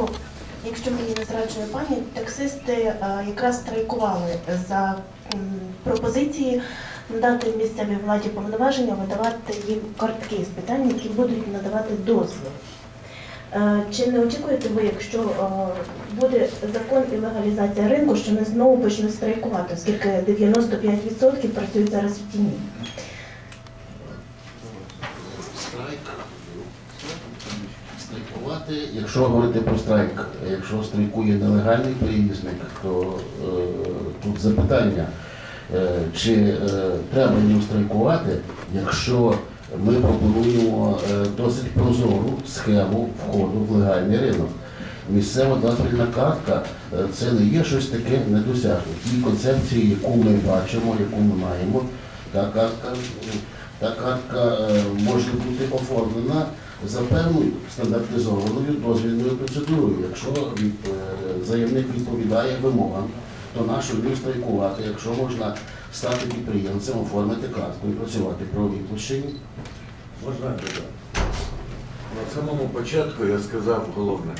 року, якщо мені не зраджує пам'ять, таксисти е, якраз страйкували за пропозиції надати місцевій владі повноваження видавати їм картки спеціальні, які будуть надавати дозвіл. Е, Чи не очікуєте ви, якщо е, буде закон і легалізація ринку, що вони знову почнуть страйкувати, оскільки 95% працюють зараз в тіні? Страйк. Страйкувати, якщо говорити про страйк, якщо страйкує нелегальний перевізник, то е, тут запитання, е, чи е, треба їм страйкувати, якщо ми пропонуємо е, досить прозору схему входу в легальний ринок. Місцева дозвільна картка е, це не є щось таке недосяжне. Ті концепції, яку ми бачимо, яку ми маємо, та картка, та картка е, може бути оформлена за певною стандартизованою дозвільною процедурою. Якщо е, заявник відповідає вимогам, то нащо їм страйкувати, якщо можна стати підприємцем, оформити картку і працювати в правовій площині. Можна додати? На самому початку я сказав головне.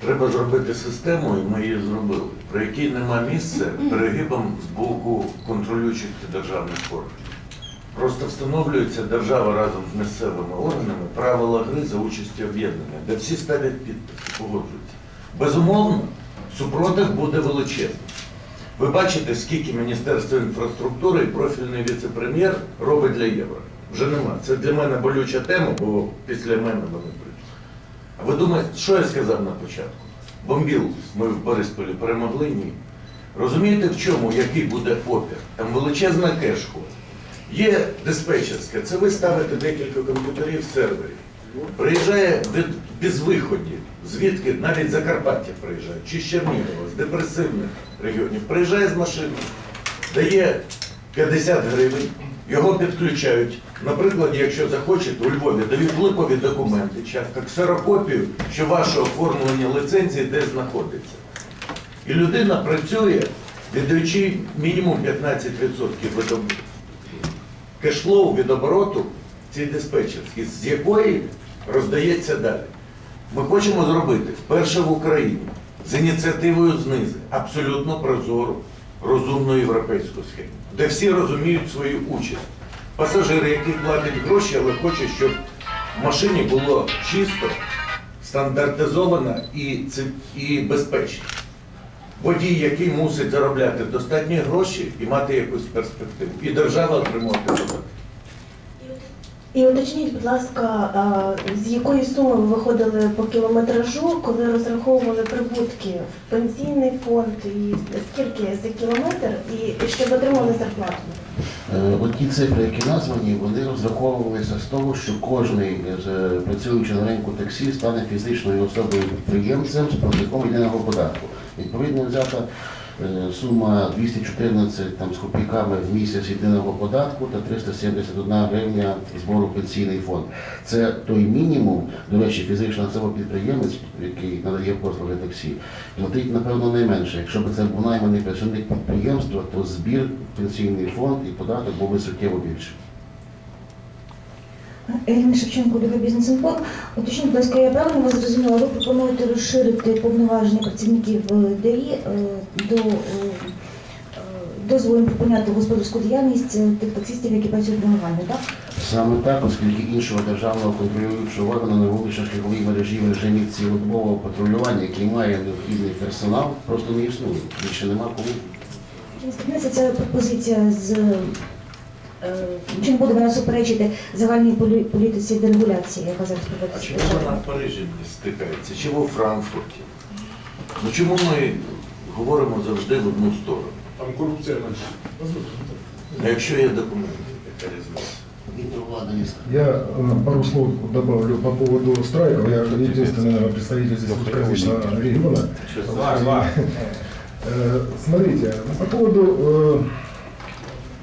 Треба зробити систему, і ми її зробили, при якій нема місця перегибам з боку контролюючих державних органів. Просто встановлюється держава разом з місцевими органами правила гри за участі об'єднання, де всі ставлять підписи, погоджуються. Безумовно, супротив буде величезний. Ви бачите, скільки Міністерство інфраструктури і профільний віце-прем'єр робить для євро. Вже нема. Це для мене болюча тема, бо після мене вони прийдуть. А ви думаєте, що я сказав на початку? Бомбіл ми в Борисполі перемогли? Ні. Розумієте, в чому, який буде опір? Там величезна кешку. Є диспетчерська, це ви ставите декілька комп'ютерів серверів. Приїжджає від безвиходів, звідки навіть Закарпаття приїжджає, чи з Чернігова, з депресивних регіонів. Приїжджає з машини, дає 50 гривень, його підключають. Наприклад, якщо захочете, у Львові дають липові документи, часто ксерокопію, що ваше оформлення ліцензії де знаходиться. І людина працює, віддаючи мінімум 15% від об- кешфлоу від обороту цій диспетчерській, з якої роздається далі. Ми хочемо зробити вперше в Україні з ініціативою знизу абсолютно прозору, розумну європейську схему, де всі розуміють свою участь. Пасажири, які платять гроші, але хочуть, щоб в машині було чисто, стандартизовано і, і безпечно. Водій, який мусить заробляти достатні гроші і мати якусь перспективу. І держава отримувати податки. І уточніть, будь ласка, з якої суми ви виходили по кілометражу, коли розраховували прибутки в пенсійний фонд, і скільки за кілометр, і щоб отримали зарплату? Е, От ті цифри, які названі, вони розраховувалися з того, що кожен працюючи на ринку таксі стане фізичною особою підприємцем з платником єдиного податку. Відповідно, взята е, сума 214 там, з копійками в місяць єдиного податку та 371 гривня збору пенсійний фонд. Це той мінімум, до речі, фізична особа підприємець, який надає послуги таксі, платить, напевно, найменше. Якщо б це був найманий працівник підприємства, то збір пенсійний фонд і податок був би суттєво більший. Еліна Шевченко, Бізнес Інфо. Уточніть, будь ласка, я правильно вас зрозуміла, ви пропонуєте розширити повноваження працівників е, ДАІ е, до е, дозволу припиняти господарську діяльність тих таксистів, які працюють нелегально, так? Саме так, оскільки іншого державного контролюючого органу на вулично-шляховій мережі в режимі цілодобового патрулювання, який має необхідний персонал, просто не існує. Більше нема кому. Чи не пропозиція з чим буде вона суперечити загальній полі- політиці дерегуляції, яка зараз А проводиться чому державою? вона в Парижі не стикається? Чи у Франкфурті? Ну чому ми говоримо завжди в одну сторону? Там коррупция меньше. А якщо є документи, яка різниця? Віктор Владимирович. Я э, пару слов добавлю по поводу страйков. Я единственный наверное, представитель здесь русскоязычного региона. Э, Смотрите, по поводу э,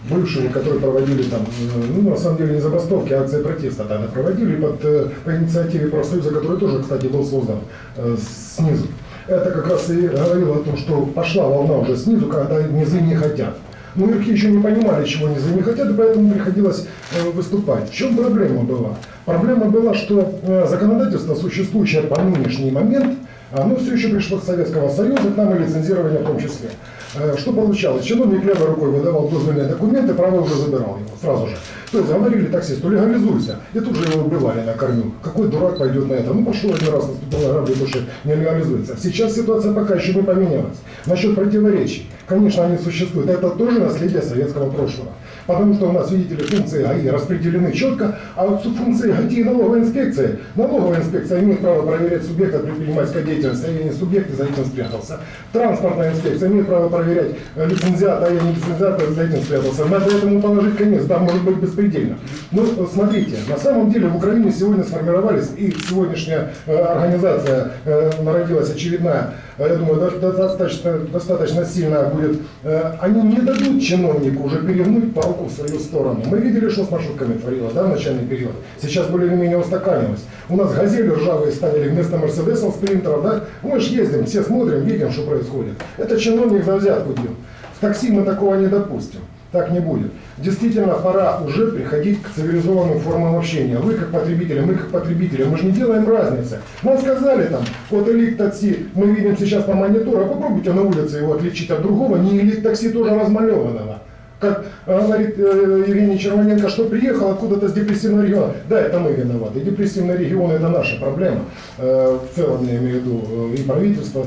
бывшие, которые проводили там, э, ну, на самом деле не забастовки, а акции протеста тогда проводили под, э, по инициативе профсоюза, который тоже, кстати, был создан э, снизу. Это как раз и говорило о том, что пошла волна уже снизу, когда низы не хотят. Но верхи еще не понимали, чего низы не хотят, и поэтому приходилось э, выступать. В чем проблема была? Проблема была, что э, законодательство, существующее по нынешний момент, Оно все еще пришло с Советского Союза, к нам и лицензирование в том числе. Э, Что получалось? Чиновник левой рукой выдавал дозвольные документы, правой уже забирал его сразу же. То есть говорили таксисту, легализуйся. И тут же его убивали на корню. Какой дурак пойдет на это? Ну пошел один раз, наступил на грабли, больше не легализуется. Сейчас ситуация пока еще не поменялась. Насчет противоречий. Конечно, они существуют. Это тоже наследие советского прошлого. Потому что у нас, видите ли, функции ГАИ распределены четко, а вот функции ГАИ и налоговой инспекции, налоговая инспекция имеет право проверять субъекта предпринимательской деятельности, а я не субъект и за этим спрятался. Транспортная инспекция имеет право проверять э, лицензиата, а я не лицензиат, и за этим спрятался. Надо этому положить конец, там может быть беспредельно. Ну, э, смотрите, на самом деле в Украине сегодня сформировались, и сегодняшняя э, организация э, народилась очередная, я думаю, до- достаточно, достаточно сильная будет, э, они не дадут чиновнику уже перегнуть палку в свою сторону. Мы видели, что с маршрутками творилось да, в начальный период. Сейчас более-менее устаканилось. У нас газели ржавые ставили вместо мерседесов, спринтеров, да? Мы же ездим, все смотрим, видим, что происходит. Это чиновник за взятку делал. В такси мы такого не допустим. Так не будет. Действительно, пора уже приходить к цивилизованным формам общения. Вы как потребители, мы как потребители. Мы же не делаем разницы. Нам сказали там, вот элит такси, мы видим сейчас по монитору, а попробуйте на улице его отличить от другого, не элит такси тоже размалеванного. Как э, говорит э, Ирине Червоненко, что приехал откуда-то с депрессивного региона. Да, это мы виноваты. Депрессивный регион это наша проблема. Э, В целом, я имею в виду, и правительство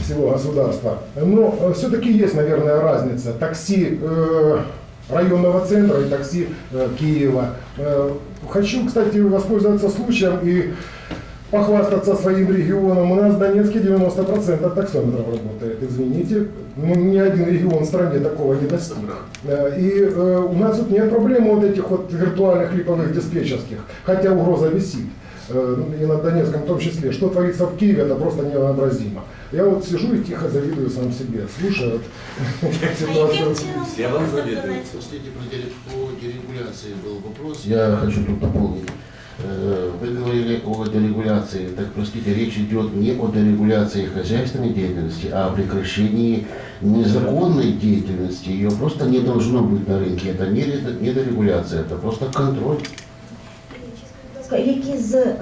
всего государства. Но все-таки есть, наверное, разница. Такси э, районного центра и такси э, Киева. Э, хочу, кстати, воспользоваться случаем и похвастаться своим регионом. У нас в Донецке 90% таксометров работает. Извините, ну, ни один регион в стране такого не достиг. Э, И э, у нас тут нет проблем вот этих вот виртуальных липовых диспетчерских, хотя угроза висит. Э, И на Донецком в том числе. Что творится в Киеве, это просто невообразимо. Я вот сижу и тихо завидую сам себе. Слушаю вот ситуацию. Я вам завидую. Простите, про дере- по дерегуляции был вопрос. Я хочу тут дополнить. Э, Вы говорили о дерегуляции. Так, простите, речь идет не о дерегуляции хозяйственной деятельности, а о прекращении незаконной деятельности. Ее просто не должно быть на рынке. Это не дерегуляция, это просто контроль. Ласка, Які з е,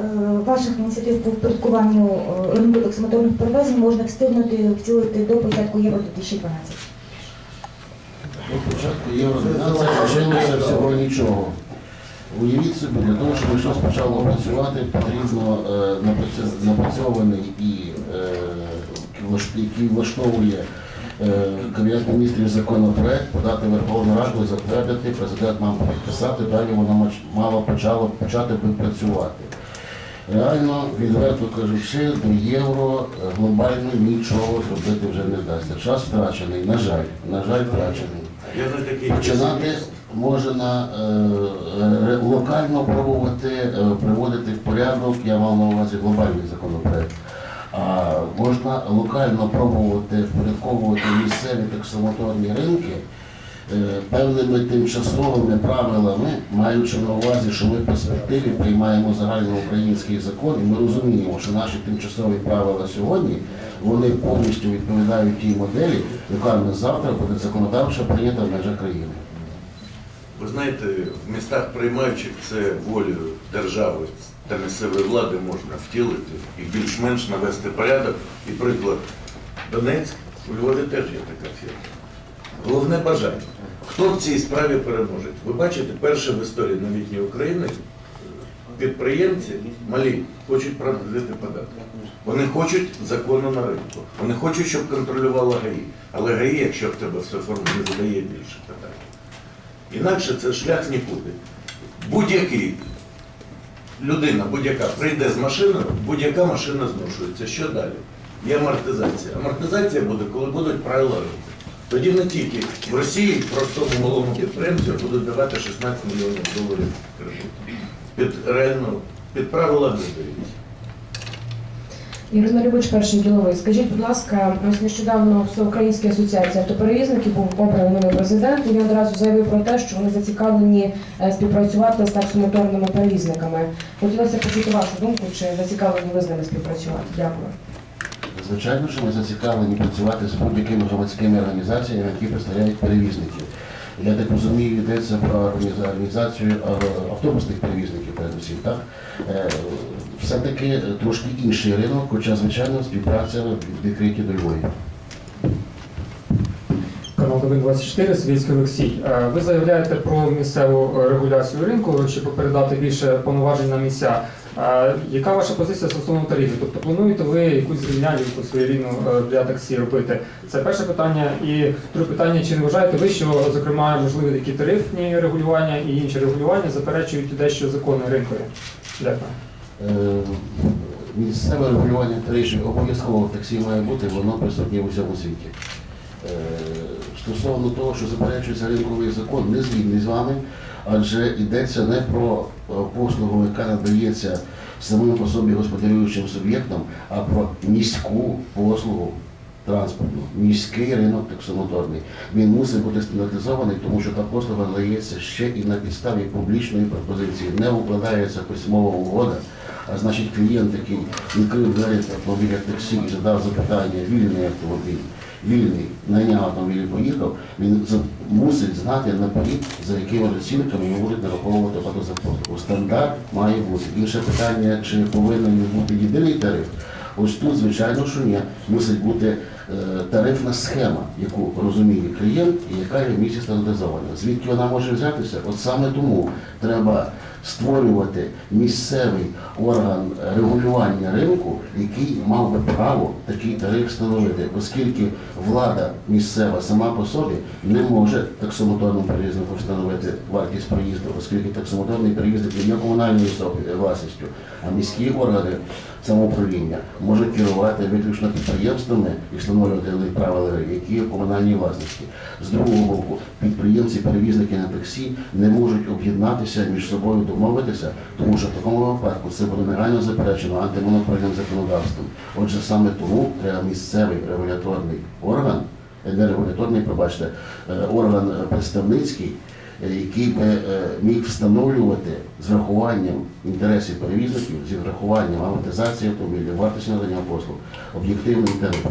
ваших ініціатив по впорядкуванню е, ринку таксомоторних перевезень можна встигнути втілити до початку Євро 2012? Ну, Спочатку євро вчилося всього нічого. Уявіть собі, для того, щоб щось почало працювати, потрібно е, напрацьований і е, який влаштовує е, Кабінет міністрів законопроект, подати Верховну Раду, і затвердити, президент мав підписати, далі воно мач- мало почало почати працювати. Реально, відверто кажучи, до євро е, глобально нічого зробити вже не вдасться. Час втрачений, на жаль, на жаль, втрачений. Починати можна е, е, локально пробувати е, приводити в порядок, я мав на увазі глобальний законопроект. Можна локально пробувати впорядковувати місцеві таксомоторні ринки е, певними тимчасовими правилами, маючи на увазі, що ми в перспективі приймаємо загальноукраїнський закон, і ми розуміємо, що наші тимчасові правила сьогодні вони повністю відповідають тій моделі, яка на завтра буде законодавчо прийнята в межах країни. Ви знаєте, в містах приймаючих це волею держави та місцевої влади можна втілити і більш-менш навести порядок. І приклад Донецьк, у Львові теж є така фірма. Головне бажання. Хто в цій справі переможе? Ви бачите, перше в історії новітньої України підприємці малі хочуть платити податки. Вони хочуть закону на ринку. Вони хочуть, щоб контролювала ГАІ. Але ГАІ, якщо в тебе все форму, не задає більше питань. Інакше це шлях нікуди. Будь-який людина, будь-яка прийде з машиною, будь-яка машина зношується. Що далі? Є амортизація. Амортизація буде, коли будуть правила ринку. Тоді не тільки в Росії простому малому підприємцю будуть давати 16 мільйонів доларів кредиту. Під реально під правила не дивіться. Ірина Любич, перший діловий. Скажіть, будь ласка, ось нещодавно Всеукраїнська асоціація автоперевізників був обраний президент, і він одразу заявив про те, що вони зацікавлені е, співпрацювати з таксомоторними перевізниками. Хотілося почути вашу думку, чи зацікавлені ви з ними співпрацювати? Дякую. Звичайно, що ми зацікавлені працювати з будь-якими громадськими організаціями, які представляють перевізників. Я так розумію, йдеться про організацію е, автобусних перевізників, передусім, так? Все-таки е, трошки інший ринок, хоча, звичайно, співпраця відкриті до Львові. Канал Новин 24, Свійський Олексій. Е, Ви заявляєте про місцеву е, регуляцію ринку, щоб передати більше повноважень на місця. Яка ваша позиція стосовно тарифів? Тобто плануєте ви якусь зрівняльність своєрідну для таксі робити? Це перше питання. І друге питання, чи не вважаєте ви, що зокрема можливі такі тарифні регулювання і інші регулювання заперечують дещо закони ринкові? Дякую. Е, Місцеве регулювання тарифів обов'язково таксі має бути, воно присутнє в усьому світі. Е, Стосовно того, що заперечується ринковий закон, не згідний з вами, адже йдеться не про е, послугу, яка надається самим по собі господарюючим суб'єктам, а про міську послугу транспортну, міський ринок таксомоторний. Він мусить бути стандартизований, тому що та послуга надається ще і на підставі публічної пропозиції. Не укладається письмова угода, а значить клієнт, який відкрив двері автомобіля таксі і задав запитання, вільний автомобіль, вільний, найняв автомобіль і поїхав, він мусить знати наперед, за якими оцінками йому будуть нараховувати оплату за послугу. Стандарт має бути. Інше питання, чи повинен бути єдиний тариф. Ось тут, звичайно, що ні. Мусить бути тарифна схема, яку розуміє клієнт і яка є в місці стандартизована. Звідки вона може взятися? От саме тому треба створювати місцевий орган регулювання ринку, який мав би право такий тариф встановити, оскільки влада місцева сама по собі не може таксомоторному перевізнику встановити вартість проїзду, оскільки таксомоторний перевізник не є комунальною власністю, а міські органи самоуправління можуть керувати виключно підприємствами і встановлювати правила, які є в власності. З другого боку, підприємці-перевізники на таксі не можуть об'єднатися між собою домовитися, тому що в такому випадку це буде негайно заперечено антимонопольним законодавством. Отже, саме тому треба місцевий регуляторний орган, не регуляторний, пробачте, е, орган представницький, е, який би е, міг встановлювати з врахуванням інтересів перевізників, з врахуванням амортизації автомобілів, вартості надання послуг, об'єктивний тариф.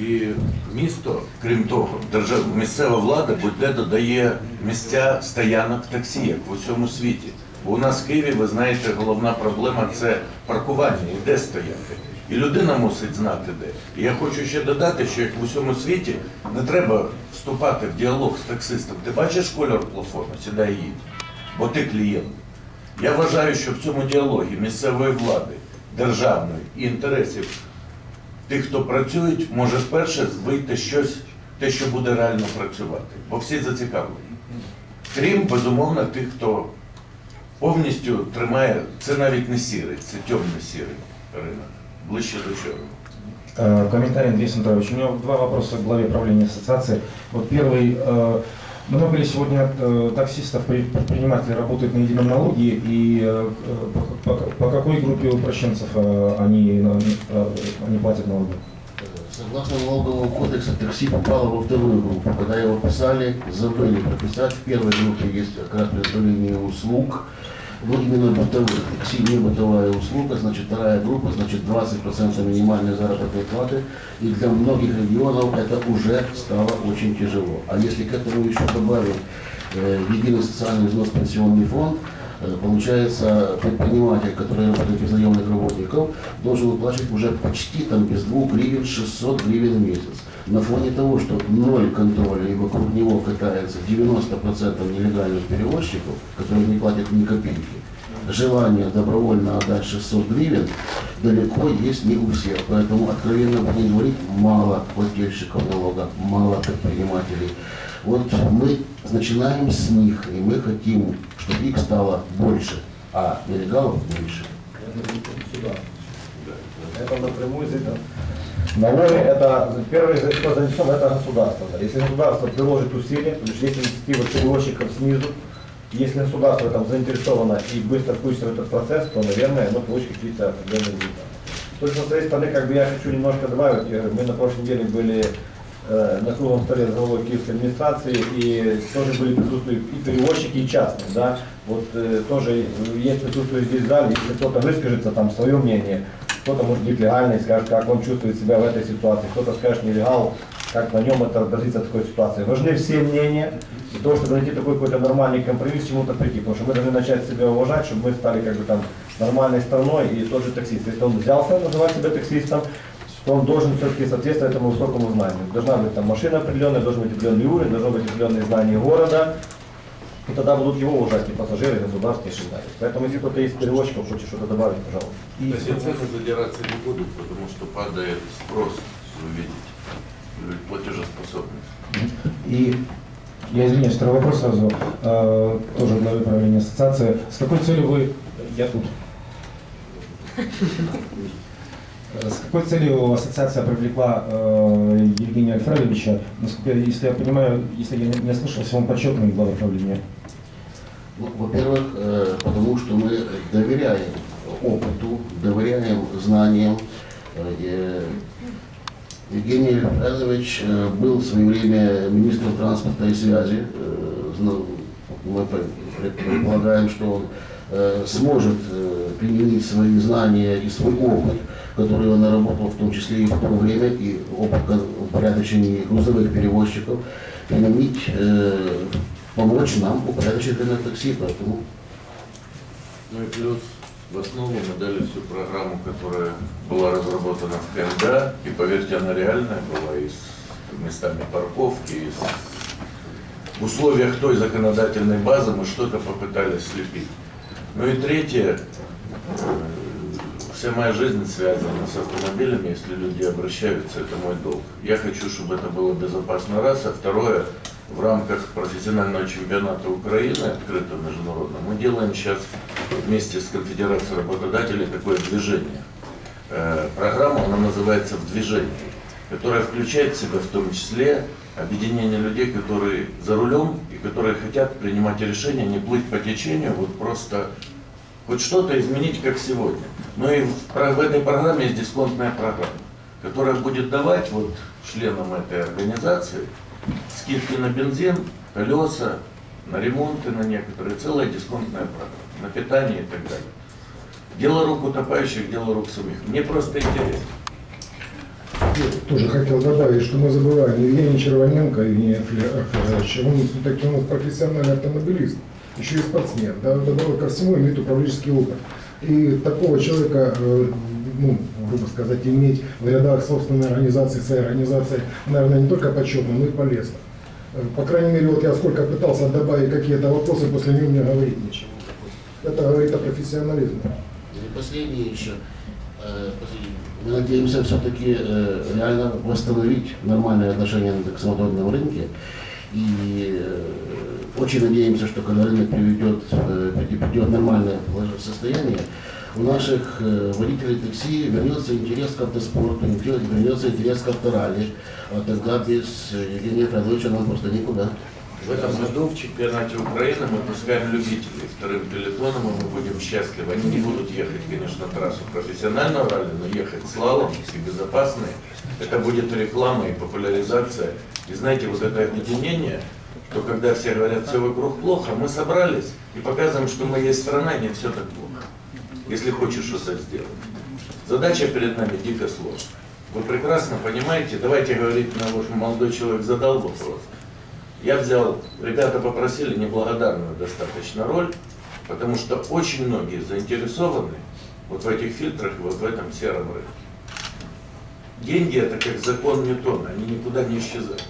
І місто, крім того, держав, місцева влада будь-де додає місця стоянок таксі, як в усьому світі. Бо у нас в Києві, ви знаєте, головна проблема це паркування і де стояти. І людина мусить знати де. І я хочу ще додати, що як в усьому світі не треба вступати в діалог з таксистом. Ти бачиш кольор плафону, сідай їдь, бо ти клієнт. Я вважаю, що в цьому діалогі місцевої влади, державної і інтересів тих, хто працюють, може вперше вийти щось, те, що буде реально працювати. Бо всі зацікавлені. Крім, безумовно, тих, хто повністю тримає, це навіть не сірий, це темно-сірий ринок, ближче до чорного. Э, Комментарий, Андрей Сантрович. У меня два вопроса к главе правления ассоциации. Вот первый. Э, Много ли сегодня э, таксистов, при- предпринимателей работают на едином налоге и э, по, по- какой группе упрощенцев э, они, э, они платят налоги? Согласно налогового кодекса, такси попало во вторую группу. Когда его писали, забыли прописать. В первой группе есть как раз предоставление услуг. Такси не бытовая услуга, значит, вторая группа, значит, 20% минимальной заработной платы. И для многих регионов это уже стало очень тяжело. А если к этому еще добавить э, единый социальный взнос пенсионный фонд, получается, предприниматель, который работает без наемных работников, должен выплачивать уже почти там без 2 гривен 600 гривен в месяц. На фоне того, что ноль контроля и вокруг него катается 90% нелегальных перевозчиков, которые не платят ни копейки, желание добровольно отдать 600 гривен далеко есть не у всех. Поэтому, откровенно будем говорить, мало плательщиков налога, мало предпринимателей. Вот мы начинаем с них, и мы хотим, чтобы их стало больше, а нелегалов меньше. Это напрямую зависит. Налоги это первый кто занесен это государство. да. Если государство приложит усилия, то есть есть инициатива перевозчиков снизу, если государство там заинтересовано и быстро пустится в этот процесс, то, наверное, оно получит какие-то определенные результаты. Только со своей стороны, как бы я хочу немножко добавить, э, мы на прошлой неделе были на круглом столе с головой киевской администрации, и тоже были присутствуют и перевозчики, и частные, да, вот э, тоже есть присутствует здесь в зале, если кто-то выскажется там свое мнение, кто-то может быть легальный, скажет, как он чувствует себя в этой ситуации, кто-то скажет нелегал, как на нем это отразится такой ситуации. Важны все мнения, для того, чтобы найти такой какой-то нормальный компромисс, чему-то прийти. Потому что мы должны начать себя уважать, чтобы мы стали как бы там нормальной страной и тот же таксист. Если он взялся называть себя таксистом, то он должен все-таки соответствовать этому высокому знанию. Должна быть там машина определенная, должен быть определенный уровень, должно быть определенные знания города, и тогда будут его уважать и пассажиры, и государство, и далее. Поэтому если кто-то из перевозчиков хочет что-то добавить, пожалуйста. То есть я цены задираться не буду, потому что падает спрос, вы видите, платежеспособность. И я извиняюсь, второй вопрос сразу, э, тоже главе правления ассоциации. С какой целью вы, я тут, с какой целью ассоциация привлекла э, Евгения Альфредовича? Насколько, если я понимаю, если я не, не ослышался, он почетный глава правления. Во-первых, э, потому что мы доверяем опыту, доверяем знаниям. Э, Евгений Альфредович э, был в свое время министром транспорта и связи. Э, Мы пред- предполагаем, что он э, сможет э, применить свои знания и свой опыт, который он наработал в том числе и в то время, и опыт кон- упорядочения грузовых перевозчиков, применить, э, помочь нам упорядочить рынок такси. Поэтому Ну и плюс в основу мы дали всю программу, которая была разработана в КМДА, и поверьте, она реальная была и с местами парковки, и с... в условиях той законодательной базы мы что-то попытались слепить. Ну и третье, вся моя жизнь связана с автомобилями, если люди обращаются, это мой долг. Я хочу, чтобы это было безопасно раз, а второе, в рамках профессионального чемпионата Украины, открытого международного, мы делаем сейчас вместе с Конфедерацией работодателей такое движение. Э, Программа, она называется «В движении», которая включает в себя в том числе объединение людей, которые за рулем и которые хотят принимать решения, не плыть по течению, вот просто хоть что-то изменить, как сегодня. Но и в, в этой программе есть дисконтная программа, которая будет давать вот членам этой организации скидки на бензин, колеса, на ремонты на некоторые, целая дисконтная программа, на питание и так далее. Дело рук утопающих, дело рук самих. Мне просто интересно. Я тоже хотел добавить, что мы забываем Евгений Червоненко, Евгений Альфредович, он все-таки у нас профессиональный автомобилист, еще и спортсмен, да, добавок ко всему имеет управленческий опыт. И такого человека, э, ну, грубо сказать, иметь в рядах собственной организации, своей организации, наверное, не только почетно, но и полезно. Э, По крайней мере, вот я сколько пытался добавить какие-то вопросы, после него не говорит ничего. Это говорит о профессионализме. И последнее еще. Э. Мы надеемся все-таки реально восстановить нормальные отношения на таксомоторном рынке. И очень надеемся, что когда рынок приведет, э, при- придет нормальное состояние, у наших э, водителей такси вернется интерес к автоспорту, вернется интерес к авторалли. А тогда без э, Евгения Федоровича нам просто никуда. В этом году в чемпионате Украины мы пускаем любителей вторым пелетоном, и мы будем счастливы. Они не будут ехать, конечно, трассу профессионального ралли, но ехать слалом, если безопасные. Это будет реклама и популяризация. И знаете, вот это объединение, что когда все говорят, все вокруг плохо, мы собрались и показываем, что мы есть страна, и не все так плохо. Если хочешь что-то сделать. Задача перед нами дико сложная. Вы прекрасно понимаете, давайте говорить, на вот молодой человек задал вопрос. Я взял, ребята попросили неблагодарную достаточно роль, потому что очень многие заинтересованы вот в этих фильтрах, вот в этом сером рынке. Деньги это как закон Ньютона, они никуда не исчезают.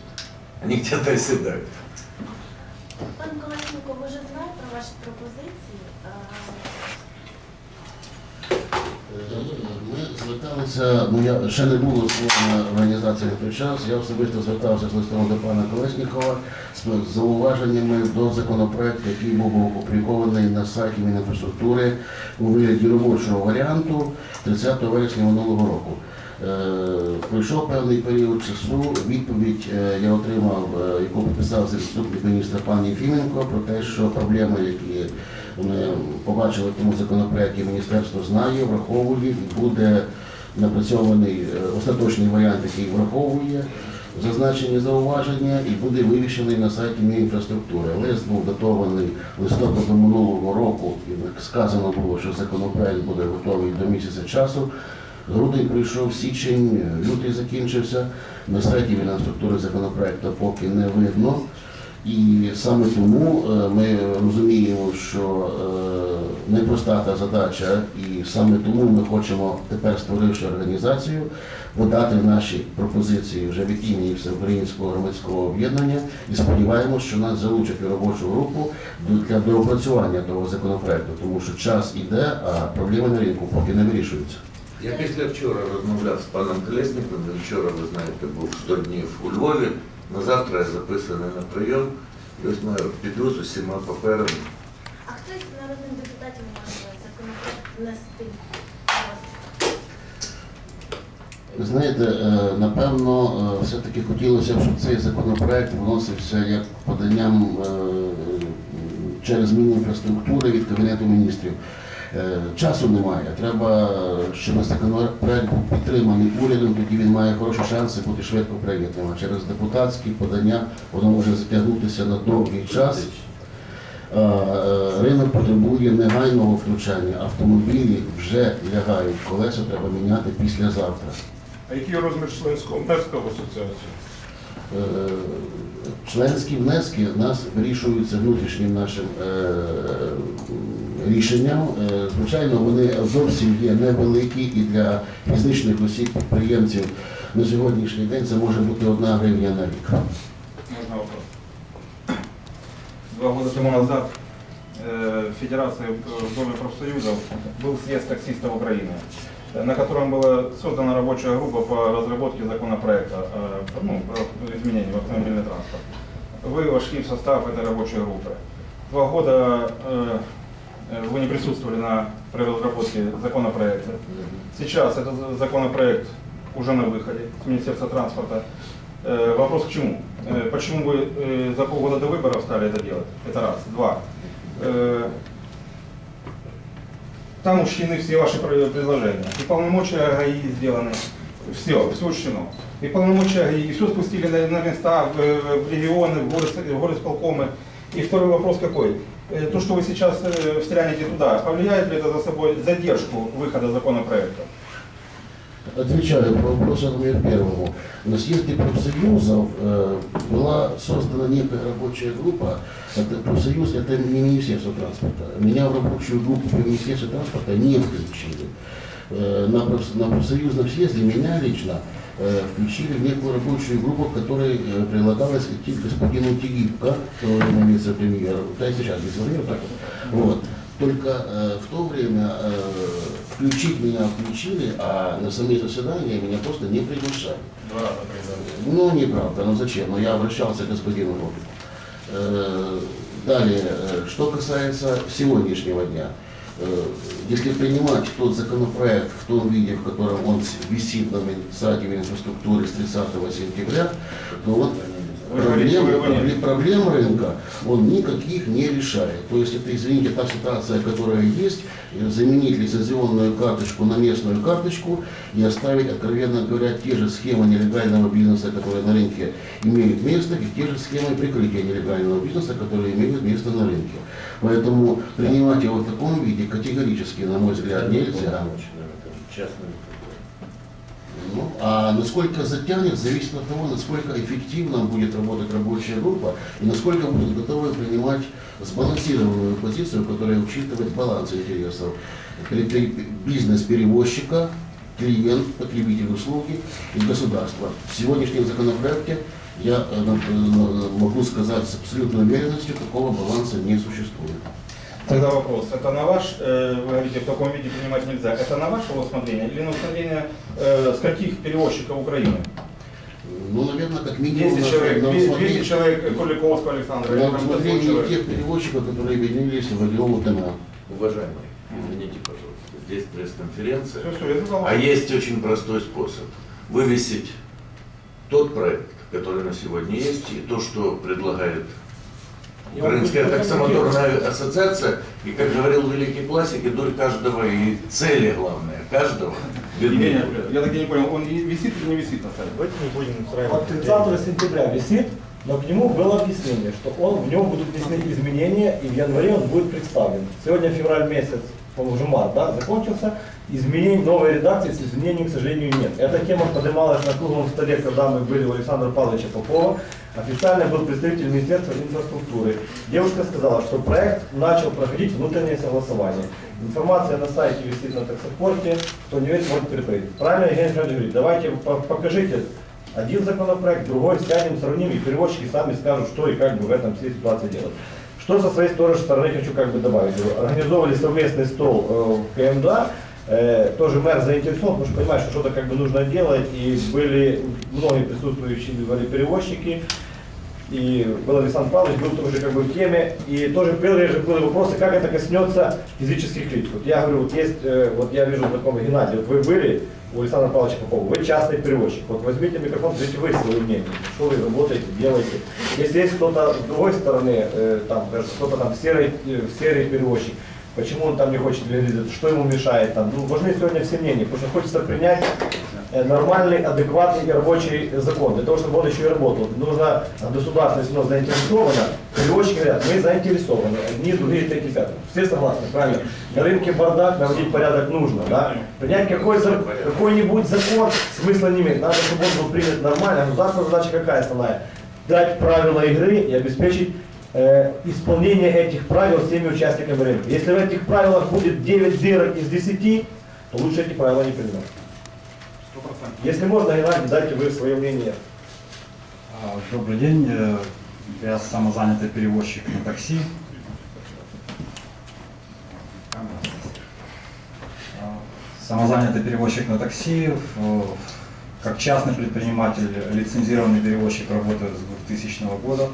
Они где-то оседают. Пан Колесненко, ви вже знає про ваші пропозиції? Е, Ми зверталися, ну я ще не було створена організація на той час. Я особисто звертався з листом до пана Колеснікова з зауваженнями до законопроекту, який був опублікований на сайті Мінінфраструктури у вигляді робочого варіанту 30 вересня минулого року. Е, Пройшов певний період часу. Відповідь е, я отримав, е, яку підписав заступник міністра пан Єфіменко, про те, що проблеми, які ми побачили в тому законопроекті, міністерство знає, враховує буде напрацьований остаточний варіант, який враховує зазначені зауваження і буде вивішений на сайті Мінінфраструктури. Лист був датований листопадом минулого року, і сказано було, що законопроект буде готовий до місяця часу. Грудень прийшов, січень, лютий закінчився. На сайті Мінструктури законопроекту поки не видно. І саме тому е, ми розуміємо, що е, непроста та задача, і саме тому ми хочемо тепер, створивши організацію, подати наші пропозиції вже від імені Всеукраїнського громадського об'єднання і сподіваємося, що нас залучать у робочу групу для доопрацювання того законопроекту, тому що час іде, а проблеми на ринку поки не вирішуються. Я після вчора розмовляв з паном Колєсніком, він вчора, ви знаєте, був 100 днів у Львові. На завтра я записаний на прийом. І ось ми піду з усіма паперами. А хто із народних депутатів може законопроект внести? Ви знаєте, е, напевно, е, все-таки хотілося б, щоб цей законопроект вносився як поданням е, через Мінінфраструктури від Кабінету міністрів. Е, Часу немає. Треба, щоб законопроект був підтриманий урядом, тоді він має хороші шанси бути швидко прийнятим. А через депутатські подання воно може затягнутися на довгий час. Е, Ринок потребує негайного втручання. Автомобілі вже лягають, колеса треба міняти післязавтра. А який розмір членського внеску в асоціацію? Е, Членські внески в нас вирішуються внутрішнім нашим рішенням. Е, Звичайно, вони зовсім є невеликі і для фізичних осіб підприємців на сьогоднішній день це може бути одна гривня на рік. Можно вопрос? Два года тому назад э, в Федерации э, Доме профсоюзов был съезд таксистов Украины, э, на котором была создана рабочая группа по разработке законопроекта э, ну, про изменения в автомобильный транспорт. Вы вошли в состав этой рабочей группы. Два года э, э, вы не присутствовали на при разработке законопроекта. Сейчас этот законопроект уже на выходе с Министерства транспорта. Э, Вопрос к чему? Э, Почему вы э, за полгода до выборов стали это делать? Это раз. Два. Э, Там учтены все ваши пр- предложения. И полномочия ГАИ сделаны. Все, все учтено. И полномочия ГАИ, и все спустили на, на места, в, в регионы, в город, в горосполкомы. И второй вопрос какой? Э, То, что вы сейчас э, встрянете туда, повлияет ли это за собой задержку выхода законопроекта? Отвечаю по вопросу номер первому. На съезде профсоюзов э, была создана некая рабочая группа. Это профсоюз, это не Министерство транспорта. Меня в рабочую группу при Министерстве транспорта не включили. Э, на, на профсоюзном съезде меня лично включили в некую рабочую группу, к которой э, предлагалось идти к господину Тигипко, который на вице-премьер, да и сейчас вице-премьер, так вот. Только э, в то время э, включить меня включили, а на сами заседания меня просто не приглашали. Предложили. Ну, неправда, ну зачем? Ну, я обращался к господину Робику. Э, Далее, э, что касается сегодняшнего дня. Э, Если принимать тот законопроект в том виде, в котором он висит на сайте инфраструктуры с 30 сентября, то говорите, проблем, проблем- рынка он никаких не решает. То есть это, извините, та ситуация, которая есть, заменить лицензионную карточку на местную карточку и оставить, откровенно говоря, те же схемы нелегального бизнеса, которые на рынке имеют место, и те же схемы прикрытия нелегального бизнеса, которые имеют место на рынке. Поэтому принимать его в таком виде категорически, на мой взгляд, нельзя. Ну, а насколько затянет, зависит от того, насколько эффективно будет работать рабочая группа и насколько будут готовы принимать сбалансированную позицию, которая учитывает баланс интересов бизнес-перевозчика, клиент, потребитель услуги и государства. В сегодняшнем законопроекте я э, э, могу сказать с абсолютной уверенностью, такого баланса не существует. Тогда вопрос. Это на ваш, э, вы говорите, в таком виде принимать нельзя. Это на ваше усмотрение или на усмотрение э, скольких перевозчиков Украины? Ну, наверное, как минимум 200 на- человек, на 200 усмотрение- человек Куликовского Александра, на там 100 усмотрение тех перевозчиков, которые объединились в ОГО ТМА. Уважаемые, извините, пожалуйста, здесь пресс-конференция. Все, все, я задал. А есть очень простой способ. Вывесить тот проект, который на сегодня есть, и то, что предлагает Украинская таксомоторная ассоциация, и, как говорил великий классик, и доль каждого, и цели, главное, каждого. Евгений, я так и не понял, он висит или не висит на сайте? Давайте не будем От устраивать. 30 сентября висит, но к нему было объяснение, что он, в нем будут внесены изменения, и в январе он будет представлен. Сегодня февраль месяц, по-моему, уже март, да, закончился, изменений, новой редакции с изменений, к сожалению, нет. Эта тема поднималась на круглом столе, когда мы были у Александра Павловича Попова. Официально был представитель Министерства инфраструктуры. Девушка сказала, что проект начал проходить внутреннее согласование. Информация на сайте висит на таксопорте, кто не верит, может перепроверить. Правильно Евгений Федорович говорит, давайте по- покажите один законопроект, другой, сядем, сравним, и переводчики сами скажут, что и как бы в этом всей ситуации делать. Что со своей тоже стороны хочу как бы добавить. Организовывали совместный стол э, в КМДА, Э, тоже мэр заинтересован, потому что понимает, что что-то как бы нужно делать, и были многие присутствующие были перевозчики, и был Александр Павлович, был тоже как бы в теме, и тоже же были вопросы, как это коснется физических лиц. Вот я говорю, вот есть, э, вот я вижу знакомый Геннадий, вот вы были у Александра Павловича Попова, вы частный перевозчик, вот возьмите микрофон, скажите вы свое мнение, что вы работаете, делаете. Если есть кто-то с другой стороны, э, там, кто-то там серый, э, серый перевозчик, почему он там не хочет реализовать, что ему мешает там. Ну, важны сегодня все мнения, потому что хочется принять э, нормальный, адекватный и рабочий закон, для того, чтобы он еще и работал. Нужно от государства, если оно заинтересовано, перевозчики говорят, мы заинтересованы, одни, другие, третьи, пятые. Все согласны, правильно? На рынке бардак, наводить порядок нужно, да? Принять какой, какой-нибудь закон смысла не имеет. Надо, чтобы он был принят нормально. А Государственная задача какая основная? Дать правила игры и обеспечить э, исполнение этих правил всеми участниками рынка. Если в этих правилах будет 9 дырок из 10, то лучше эти правила не принимать. Если можно, Геннадий, дайте вы свое мнение. А, Добрый день. Э, Я самозанятый перевозчик на такси. А, Самозанятый перевозчик на такси. Как частный предприниматель, лицензированный перевозчик работаю с 2000 года.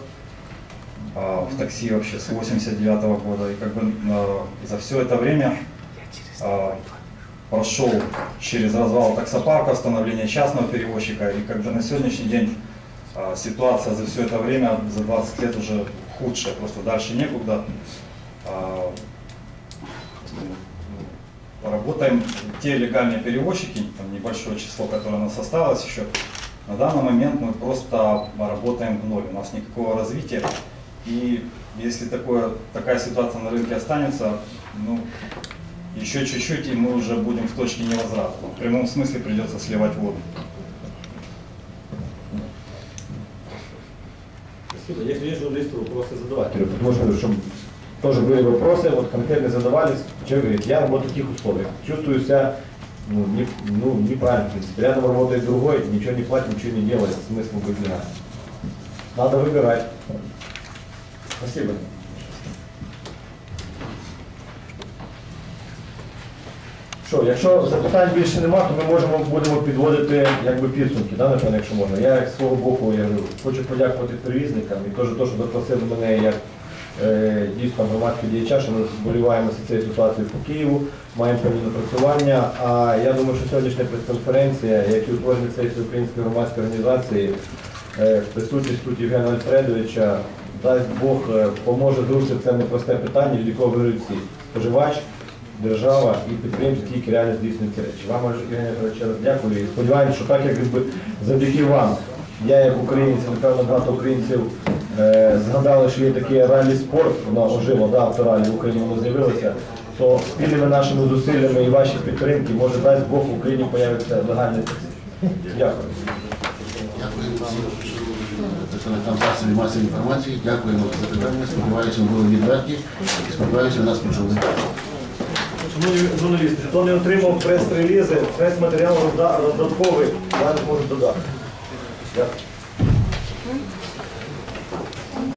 А, В такси вообще с 89 года. И как бы э, за все это время а, прошел через развал таксопарка, становление частного перевозчика. И как бы на сегодняшний день а, ситуация за все это время, за 20 лет уже худшая, просто дальше некуда. А, Работаем те легальные перевозчики, там небольшое число, которое у нас осталось еще. На данный момент мы просто работаем в ноль, у нас никакого развития. И если такое, такая ситуация на рынке останется, ну, еще чуть-чуть, и мы уже будем в точке невозврата. В прямом смысле придется сливать воду. Спасибо. Если есть журналисты, вопросы задавать. Что, чтобы тоже были вопросы, вот конкретно задавались, человек говорит, я работаю в таких условиях, чувствую себя ну, не, ну, неправильно, в принципе. Рядом работает другой, ничего не платит, ничего не делает, смысл быть не надо. Надо выбирать. Спасибо. Що, якщо запитань більше нема, то ми можемо будемо підводити якби підсумки, да, напевно, якщо можна. Я як з свого боку я говорю, хочу подякувати перевізникам і теж те, що запросили мене як е, дійсно громадського діяча, що ми вболіваємо за цією ситуацією по Києву, маємо певні напрацювання. А я думаю, що сьогоднішня прес-конференція, як і утворення цієї української громадської організації, е, присутність тут Євгена Альфредовича, дасть Бог, е, поможе зрушити це непросте питання, від якого виграють всі. Споживач, держава і підприємці, які реально здійснюють ці речі. Вам, ще раз дякую і сподіваємося, що так, як завдяки вам, я як українець, напевно, багато українців е, згадали, що є такий ралі спорт, воно ожило, да, авторалі в Україні воно з'явилося, то спільними нашими зусиллями і ваші підтримки, може дасть Бог в Україні появиться легальний таксі. Дякую. Представникам засобів масової інформації. Дякуємо за запитання. Сподіваюся, ми були відверті. І сподіваюся, нас почули. Шановні хто не отримав прес-релізи, прес-матеріал роздатковий, я не можу додати. Дякую.